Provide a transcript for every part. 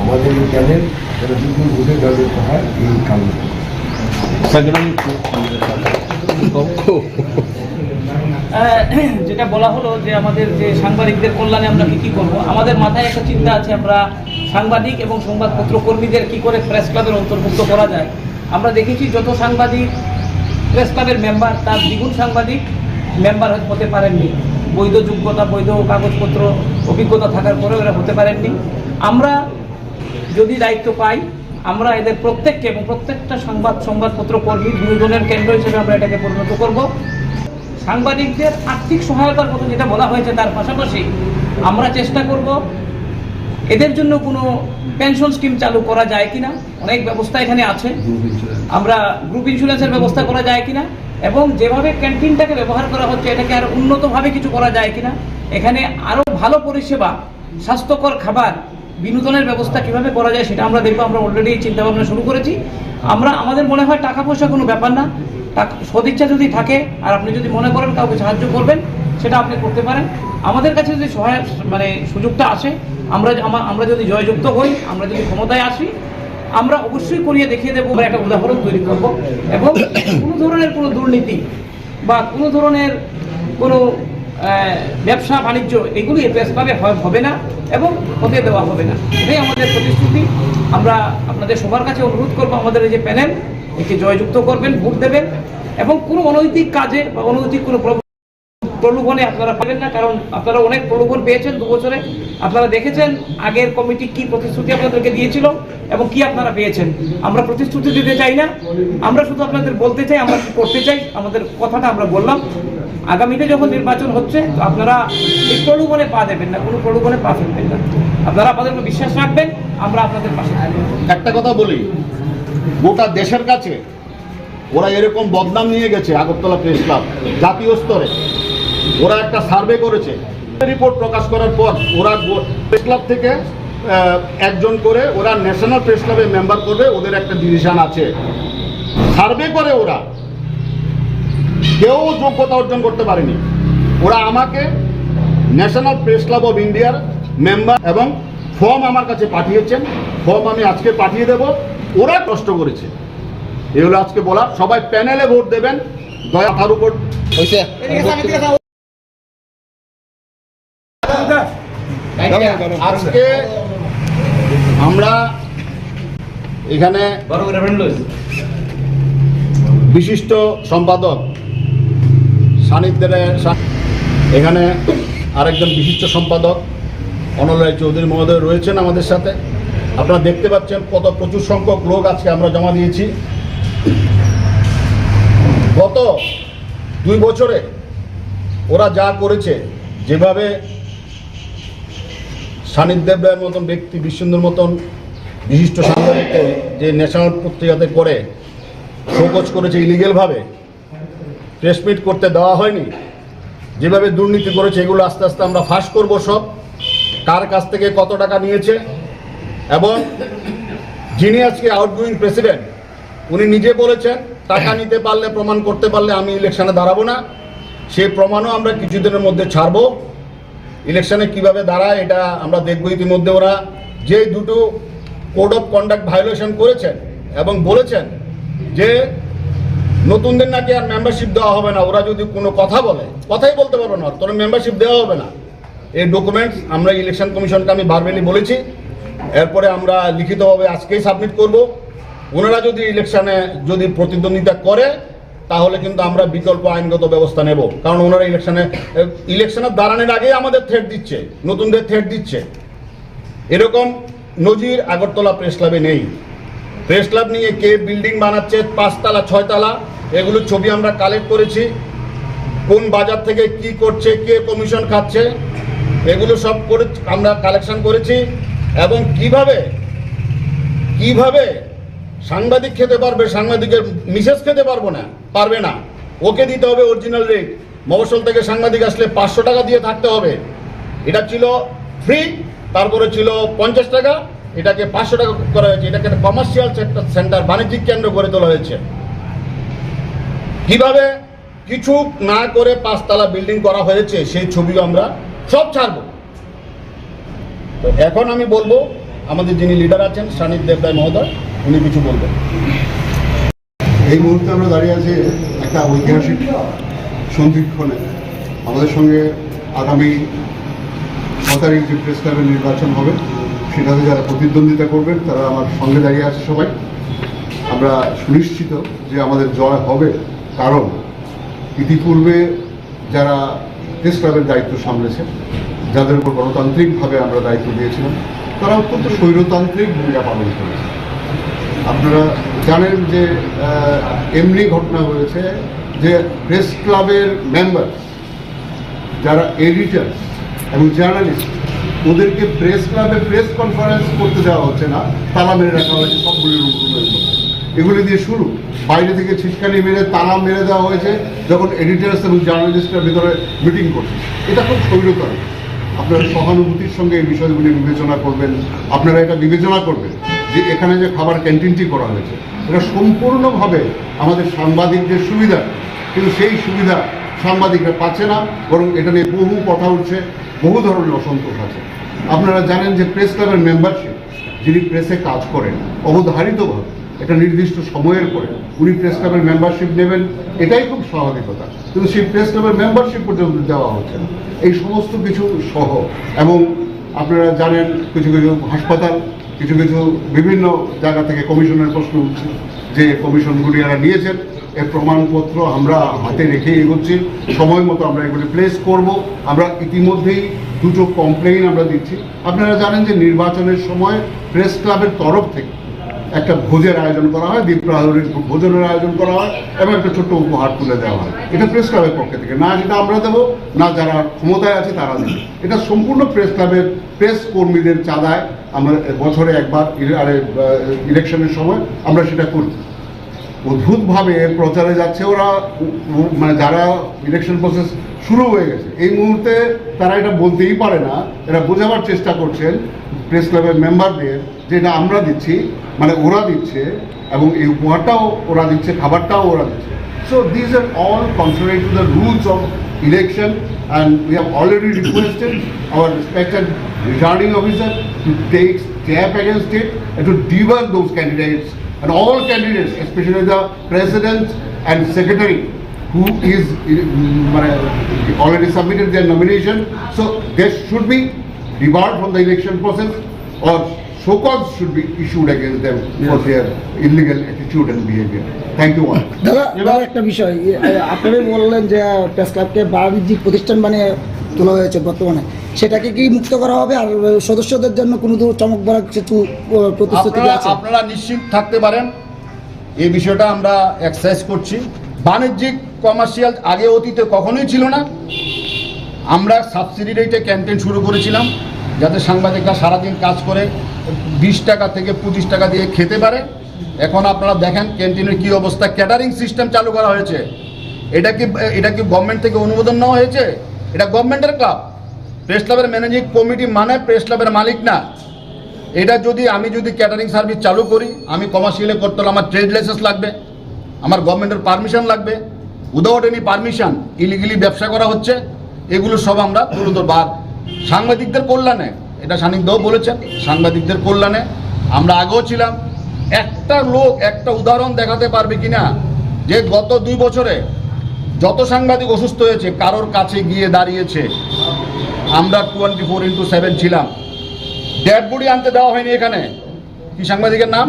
আমাদের যেটা বলা হলো যে আমাদের যে সাংবাদিকদের কল্যাণে আমরা কি কি করব, আমাদের মাথায় একটা চিন্তা আছে, আমরা সাংবাদিক এবং সংবাদপত্র কর্মীদের কি করে প্রেস ক্লাবের অন্তর্ভুক্ত করা যায়? আমরা দেখেছি যত সাংবাদিক প্রেস ক্লাবের মেম্বার তার দ্বিগুণ সাংবাদিক মেম্বার হতে পারেননি। বৈধ যোগ্যতা, বৈধ কাগজপত্র, অভিজ্ঞতা থাকার পরেও এরা হতে পারেননি। আমরা যদি দায়িত্ব পাই, আমরা এদের প্রত্যেককে এবং প্রত্যেকটা সংবাদ, সংবাদপত্র কর্মী বিনোদনের কেন্দ্র হিসেবে আমরা এটাকে পরিণত করব। সাংবাদিকদের আর্থিক সহায়তার কথা যেটা বলা হয়েছে, তার পাশাপাশি আমরা চেষ্টা করব এদের জন্য কোনো পেনশন স্কিম চালু করা যায় কিনা? অনেক ব্যবস্থা এখানে আছে। আমরা গ্রুপ ইন্স্যুরেন্সের ব্যবস্থা করা যায় কিনা? এবং যেভাবে ক্যান্টিনটাকে ব্যবহার করা হচ্ছে এটাকে আরও উন্নতভাবে কিছু করা যায় কিনা? এখানে আরও ভালো পরিষেবা স্বাস্থ্যকর খাবার বিনোদনের ব্যবস্থা কীভাবে করা যায় সেটা আমরা দেখব। আমরা অলরেডি চিন্তা ভাবনা শুরু করেছি। আমরা আমাদের মনে হয় টাকা পয়সা কোনো ব্যাপার না। সদিচ্ছা যদি থাকে আর আপনি যদি মনে করেন কাউকে সাহায্য করবেন সেটা আপনি করতে পারেন। আমাদের কাছে যদি সহায় মানে সুযোগটা আসে, আমরা আমরা যদি জয়যুক্ত হই, আমরা যদি ক্ষমতায় আসি, আমরা অবশ্যই করিয়ে দেখিয়ে দেবো আমরা একটা উদাহরণ তৈরি করব। এবং কোনো ধরনের কোনো দুর্নীতি বা কোনো ধরনের কোনো ব্যবসা বাণিজ্য, এগুলি ক্লাবে হবে না এবং হতে দেওয়া হবে না। এটাই আমাদের প্রতিশ্রুতি। আমরা আপনাদের সবার কাছে অনুরোধ করব, আমাদের এই যে প্যানেল, একে জয়যুক্ত করবেন, ভোট দেবেন এবং কোনো অনৈতিক কাজে বা অনৈতিক কোনো প্রলোভনে আপনারা পাবেন না, কারণ আপনারা অনেক প্রলোভন পেয়েছেন দু বছরে। আপনারা দেখেছেন আগের কমিটি কি প্রতিশ্রুতি আপনাদেরকে দিয়েছিল এবং কি আপনারা পেয়েছেন। আমরা প্রতিশ্রুতি দিতে চাই না। আমরা শুধু আপনাদের বলতে চাই, আমরা কি করতে চাই, আমাদের কথাটা আমরা বললাম। আগামীতে যখন নির্বাচন হচ্ছে, তো আপনারা এই প্রলোভনে পা দেবেন না, কোনো প্রলোভনে পা ফেলবেন না। আপনারা উপর বিশ্বাস রাখবেন, আমরা আপনাদের পাশে একটা কথা বলি, গোটা দেশের কাছে ওরা এরকম বদনাম নিয়ে গেছে আগরতলা প্রেস ক্লাব, জাতীয় স্তরে। ওরা একটা সার্ভে করেছে। রিপোর্ট প্রকাশ করার পর ওরা প্রেস ক্লাব থেকে একজন করে ওরা ন্যাশনাল প্রেস ক্লাবের মেম্বার করবে ওদের একটা ডিভিশন আছে। সার্ভে করে ওরা। কেউ যোগ্যতা অর্জন করতে পারেনি। ওরা আমাকে ন্যাশনাল প্রেস ক্লাব অফ ইন্ডিয়ার মেম্বার এবং ফর্ম আমার কাছে পাঠিয়েছেন। ফর্ম আমি আজকে পাঠিয়ে দেব। ওরা কষ্ট করেছে। এগুলো আজকে বলা সবাই প্যানেলে ভোট দেবেন। দয়া তার উপর আজকে আমরা এখানে বিশিষ্ট সম্পাদক সান্নিধ্যের সা- এখানে আরেকজন বিশিষ্ট সম্পাদক অনলয় চৌধুরী মহোদয় রয়েছেন আমাদের সাথে। আপনারা দেখতে পাচ্ছেন কত প্রচুর সংখ্যক লোক আজকে আমরা জমা দিয়েছি। গত দুই বছরে ওরা যা করেছে যেভাবে সান্নিধ্যেব রায়ের মতন ব্যক্তি বিশ্বন্দর মতন বিশিষ্ট সাংবাদিককে যে ন্যাশনাল পত্রিকাতে করে শোকজ করেছে ইলিগেলভাবে প্রেস মিট করতে দেওয়া হয়নি, যেভাবে দুর্নীতি করেছে, এগুলো আস্তে আস্তে আমরা ফাঁস করব সব, কার কাছ থেকে কত টাকা নিয়েছে, এবং যিনি আজকে আউটগোয়িং প্রেসিডেন্ট উনি নিজে বলেছেন, টাকা নিতে পারলে, প্রমাণ করতে পারলে আমি ইলেকশনে দাঁড়াবো না সেই প্রমাণও আমরা কিছুদিনের মধ্যে ছাড়বো। ইলেকশনে কীভাবে দাঁড়ায়, এটা আমরা দেখব ইতিমধ্যে ওরা। যে দুটো কোড অফ কন্ডাক্ট ভায়োলেশন করেছেন এবং বলেছেন যে নতুনদের নাকি আর মেম্বারশিপ দেওয়া হবে না, ওরা যদি কোনো কথা বলে, কথাই বলতে পারবে না তোর মেম্বারশিপ দেওয়া হবে না। এই ডকুমেন্টস আমরা ইলেকশন কমিশনকে আমি বারবেলি বলেছি। এরপরে আমরা লিখিতভাবে আজকেই সাবমিট করব। ওনারা যদি ইলেকশনে যদি প্রতিদ্বন্দ্বিতা করে তাহলে কিন্তু আমরা বিকল্প আইনগত ব্যবস্থা নেব। কারণ ওনারা ইলেকশনে ইলেকশনের দাঁড়ানোর আগেই আমাদের থ্রেট দিচ্ছে, নতুনদের থ্রেট দিচ্ছে। এরকম নজির আগরতলা প্রেস ক্লাবে নেই। প্রেস ক্লাব নিয়ে কে বিল্ডিং বানাচ্ছে, পাঁচতলা, ছয়তলা, এগুলো ছবি আমরা কালেক্ট করেছি। কোন বাজার থেকে কি করছে, কে কমিশন খাচ্ছে, এগুলো সব করে আমরা কালেকশন করেছি এবং কীভাবে কীভাবে সাংবাদিক খেতে পারবে, সাংবাদিকের মিসেস খেতে পারব না। পারবে না। ওকে দিতে হবে অরিজিনাল রেট মফসল থেকে সাংবাদিক আসলে পাঁচশো টাকা দিয়ে থাকতে হবে। এটা ছিল ফ্রি তারপরে ছিল পঞ্চাশ টাকা। এটাকে পাঁচশো টাকা করা হয়েছে। এটাকে একটা কমার্শিয়াল সেন্টার বাণিজ্যিক কেন্দ্র গড়ে তোলা হয়েছে। কীভাবে? কিছু না করে পাঁচতলা বিল্ডিং করা হয়েছে, সেই ছবিও আমরা সব ছাড়বো। তো এখন আমি বলব, আমাদের যিনি লিডার আছেন সানিদ দেবরায় মহোদয়, উনি কিছু বলবেন। এই মুহূর্তে আমরা দাঁড়িয়ে আছি একটা ঐতিহাসিক সন্ধিক্ষণে। আমাদের সঙ্গে আগামী ছ তারিখ যে প্রেস ক্লাবের নির্বাচন হবে, সেটাতে যারা প্রতিদ্বন্দ্বিতা করবেন, তারা আমার সঙ্গে দাঁড়িয়ে আছে সবাই। আমরা সুনিশ্চিত যে আমাদের জয় হবে, কারণ ইতিপূর্বে যারা প্রেস ক্লাবের দায়িত্ব সামলেছে, যাদের উপর গণতান্ত্রিকভাবে আমরা দায়িত্ব দিয়েছিলাম, তারা অত্যন্ত স্বৈরতান্ত্রিক ভূমিকা পালন করেছে। আপনারা জানেন যে এমনি ঘটনা হয়েছে যে প্রেস ক্লাবের মেম্বার যারা এডিটার এবং জার্নালিস্ট ওদেরকে প্রেস ক্লাবে প্রেস কনফারেন্স করতে দেওয়া হচ্ছে না, তালা মেরে রাখা হয়েছে সবগুলি রুমগুলোর এগুলি দিয়ে শুরু। বাইরে থেকে ছিটকানি মেরে, তালা মেরে দেওয়া হয়েছে, যখন এডিটার্স এবং জার্নালিস্টরা ভিতরে মিটিং করছে। এটা খুব স্বৈরতর। আপনারা সহানুভূতির সঙ্গে এই বিষয়গুলি বিবেচনা করবেন। আপনারা এটা বিবেচনা করবেন। যে এখানে যে খাবার ক্যান্টিনটি করা হয়েছে, এটা সম্পূর্ণভাবে আমাদের সাংবাদিকদের সুবিধা। কিন্তু সেই সুবিধা সাংবাদিকরা পাচ্ছে না, বরং এটা নিয়ে বহু কথা উঠছে, বহু ধরনের অসন্তোষ আছে। আপনারা জানেন যে প্রেস ক্লাবের মেম্বারশিপ, যিনি প্রেসে কাজ করেন, অবধারিতভাবে একটা নির্দিষ্ট সময়ের পরে উনি প্রেস ক্লাবের মেম্বারশিপ নেবেন, এটাই খুব স্বাভাবিকতা কিন্তু সেই প্রেস ক্লাবের মেম্বারশিপ পর্যন্ত দেওয়া হচ্ছে না। এই সমস্ত কিছু সহ, এবং আপনারা জানেন কিছু কিছু হাসপাতাল কিছু কিছু বিভিন্ন জায়গা থেকে কমিশনের প্রশ্ন উঠছে যে কমিশনগুলি এরা নিয়েছেন। এর প্রমাণপত্র আমরা হাতে রেখে এগোচ্ছি। সময় মতো আমরা এগুলি প্লেস করব। আমরা ইতিমধ্যেই দুটো কমপ্লেইন আমরা দিচ্ছি। আপনারা জানেন যে নির্বাচনের সময় প্রেস ক্লাবের তরফ থেকে একটা ভোজের আয়োজন করা হয় প্রহরীর ভোজনের আয়োজন করা হয় এবং একটা ছোট্ট উপহার তুলে দেওয়া হয়। এটা প্রেস ক্লাবের পক্ষ থেকে। না যেটা আমরা দেবো, না যারা ক্ষমতায় আছে তারা দেবে। এটা সম্পূর্ণ প্রেস ক্লাবের, প্রেস কর্মীদের চাঁদায় আমরা বছরে একবার ইলেকশনের সময় আমরা সেটা করি। অদ্ভুতভাবে প্রচারে যাচ্ছে ওরা মানে যারা ইলেকশন প্রসেস শুরু হয়ে গেছে। এই মুহূর্তে তারা এটা বলতেই পারে না। এরা বোঝাবার চেষ্টা করছেন প্রেস ক্লাবের মেম্বারদের যেটা আমরা দিচ্ছি মানে ওরা দিচ্ছে, এবং এই উপহারটাও ওরা দিচ্ছে, খাবারটাও ওরা দিচ্ছে। So this are all consider to the rules of election and we have already requested our respected returning officer to take step against it to debar those candidates and all candidates specially the president and secretary who is মানে already submitted their nomination so these should be debarred from the election process or show cause should be issued against them for their illegal attitude and behavior. Thank you all. দাদা দাদা একটা বিষয় এ, বললেন যে press ক্লাবকে বাণিজ্যিক প্রতিষ্ঠান বানিয়ে তোলা হয়েছে বর্তমানে। সেটাকে কি মুক্ত করা হবে? আর সদস্যদের জন্য কোনো চমক বড় কিছু প্রতিশ্রুতি আছে? আপনারা নিশ্চিত থাকতে পারেন। এই বিষয়টা আমরা এক্সারসাইজ করছি। বাণিজ্যিক কমার্শিয়াল আগে অতীতে কখনোই ছিল না। আমরা সাবসিডি রেটে ক্যান্টিন শুরু করেছিলাম, যাতে সাংবাদিকরা সারাদিন কাজ করে, বিশ টাকা থেকে পঁচিশ টাকা দিয়ে খেতে পারে। এখন আপনারা দেখেন ক্যান্টিনের কি অবস্থা ক্যাটারিং সিস্টেম চালু করা হয়েছে। এটা কি এটা কি গভর্নমেন্ট থেকে অনুমোদন নেওয়া হয়েছে? এটা গভর্নমেন্টের ক্লাব প্রেস ক্লাবের ম্যানেজিং কমিটি মানে প্রেস ক্লাবের মালিক না। এটা যদি আমি যদি ক্যাটারিং সার্ভিস চালু করি, আমি কমার্শিয়ালে করতে হলে আমার ট্রেড লাইসেন্স লাগবে, আমার গভর্নমেন্টের পারমিশন লাগবে। উইদাউট এনি পারমিশন ইলিগেলি ব্যবসা করা হচ্ছে। এগুলো সব আমরা ধরবো আর সাংবাদিকদের কল্যাণে এটা সান্নিধ্যও বলেছেন সাংবাদিকদের কল্যাণে আমরা আগেও ছিলাম। একটা লোক একটা উদাহরণ দেখাতে পারবে কিনা? যে গত দুই বছরে যত সাংবাদিক অসুস্থ হয়েছে কারোর কাছে গিয়ে দাঁড়িয়েছে। আমরা টোয়েন্টি ফোর ইন্টু সেভেন ছিলাম। ডেড বডি আনতে দেওয়া হয়নি এখানে। কি সাংবাদিকের নাম?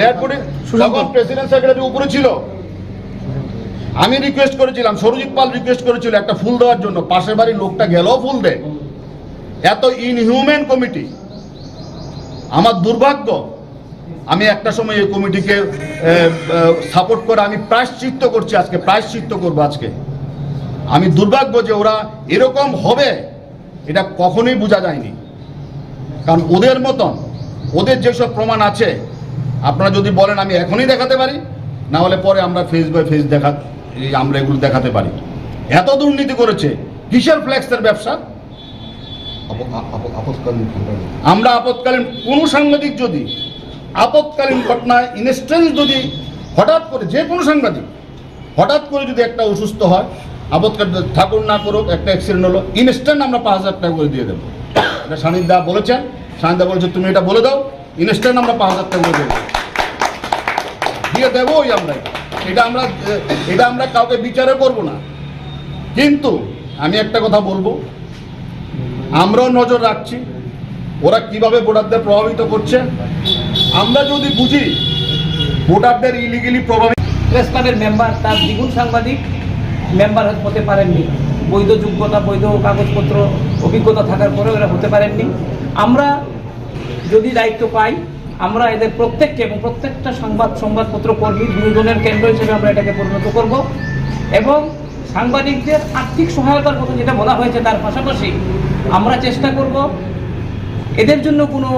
ডেড বডি প্রেসিডেন্ট সেক্রেটারি উপরে ছিল। আমি রিকোয়েস্ট করেছিলাম, সরজিৎ পাল রিকোয়েস্ট করেছিল একটা ফুল দেওয়ার জন্য, পাশের বাড়ির লোকটা গেলেও ফুল দে। এত ইনহিউম্যান কমিটি আমার দুর্ভাগ্য, আমি একটা সময় এই কমিটিকে সাপোর্ট করে আমি প্রায়শ্চিত্ত করছি আজকে, প্রায়শ্চিত্ত করব আজকে। আমি দুর্ভাগ্য যে ওরা এরকম হবে, এটা কখনোই বোঝা যায়নি। কারণ ওদের মতন, ওদের যেসব প্রমাণ আছে, আপনারা যদি বলেন আমি এখনই দেখাতে পারি, না হলে পরে আমরা ফেস বাই ফেস দেখা আমরা এগুলো দেখাতে পারি। এত দুর্নীতি করেছে কিসের ফ্ল্যাক্সের ব্যবসা? আমরা আপৎকালীন কোনো সাংবাদিক যদি আপৎকালীন ঘটনায় ইনস্ট্যান্ট যদি হঠাৎ করে যে কোনো সাংবাদিক হঠাৎ করে যদি একটা অসুস্থ হয় আপৎকালীন ঠাকুর না করুক একটা অ্যাক্সিডেন্ট হলো ইনস্ট্যান্ট আমরা পাঁচ হাজার টাকা করে দিয়ে দেবো। এটা সানিদা বলেছেন। সানিদা বলেছে তুমি এটা বলে দাও ইনস্ট্যান্ট আমরা পাঁচ হাজার টাকা করে দিয়ে দেবো। দিয়ে দেবোই আমরা এটা। আমরা এটা আমরা কাউকে বিচারে করব না। কিন্তু আমি একটা কথা বলব, আমরাও নজর রাখছি, ওরা কীভাবে ভোটারদের প্রভাবিত করছে। আমরা যদি বুঝি ভোটারদের ইলিগেলি প্রভাবিত প্রেস ক্লাবের মেম্বার, তার দ্বিগুণ সাংবাদিক, মেম্বার হতে পারেননি। বৈধ যোগ্যতা, বৈধ কাগজপত্র, অভিজ্ঞতা থাকার পরেও এরা হতে পারেননি। আমরা যদি দায়িত্ব পাই আমরা এদের প্রত্যেককে এবং প্রত্যেকটা সংবাদ সংবাদপত্র কর্মী বিনোদনের কেন্দ্র হিসেবে আমরা এটাকে পরিণত করব। এবং সাংবাদিকদের আর্থিক সহায়তার কথা যেটা বলা হয়েছে তার পাশাপাশি আমরা চেষ্টা করব এদের জন্য কোনো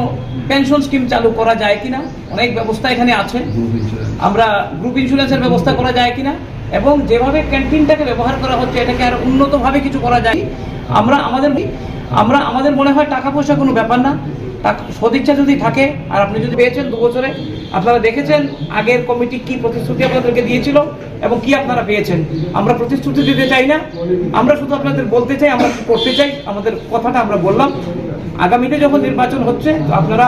পেনশন স্কিম চালু করা যায় কিনা অনেক ব্যবস্থা এখানে আছে। আমরা গ্রুপ ইন্স্যুরেন্সের ব্যবস্থা করা যায় কিনা এবং যেভাবে ক্যান্টিনটাকে ব্যবহার করা হচ্ছে এটাকে আর উন্নতভাবে কিছু করা যায়। আমরা আমাদের আমরা আমাদের মনে হয় টাকা পয়সা কোনো ব্যাপার না। টাকা সদিচ্ছা যদি থাকে, আর আপনি যদি পেয়েছেন দু বছরে, আপনারা দেখেছেন আগের কমিটি কি প্রতিশ্রুতি আপনাদেরকে দিয়েছিল এবং কি আপনারা পেয়েছেন। আমরা প্রতিশ্রুতি দিতে চাই না। আমরা শুধু আপনাদের বলতে চাই, আমরা করতে চাই, আমাদের কথাটা আমরা বললাম। আগামীতে যখন নির্বাচন হচ্ছে, তো আপনারা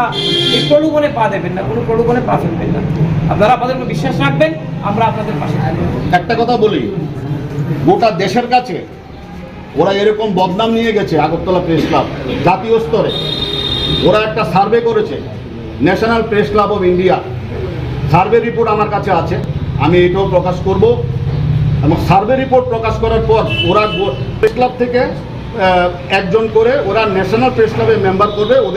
এই প্রলোভনে পা দেবেন না, কোনো প্রলোভনে পা ফেলবেন না। আপনারা আমাদের উপর বিশ্বাস রাখবেন, আমরা আপনাদের পাশে একটা কথা বলি, গোটা দেশের কাছে ওরা এরকম বদনাম নিয়ে গেছে আগরতলা প্রেস ক্লাব, জাতীয় স্তরে। ওরা একটা সার্ভে করেছে national press club of India survey report আমার কাছে আছে, আমি এটাও প্রকাশ করব। এবং সার্ভে রিপোর্ট প্রকাশ করার পর ওরা প্রেস ক্লাব থেকে একজন করে ওরা ন্যাশনাল প্রেস ক্লাবের মেম্বার করবে, ওদের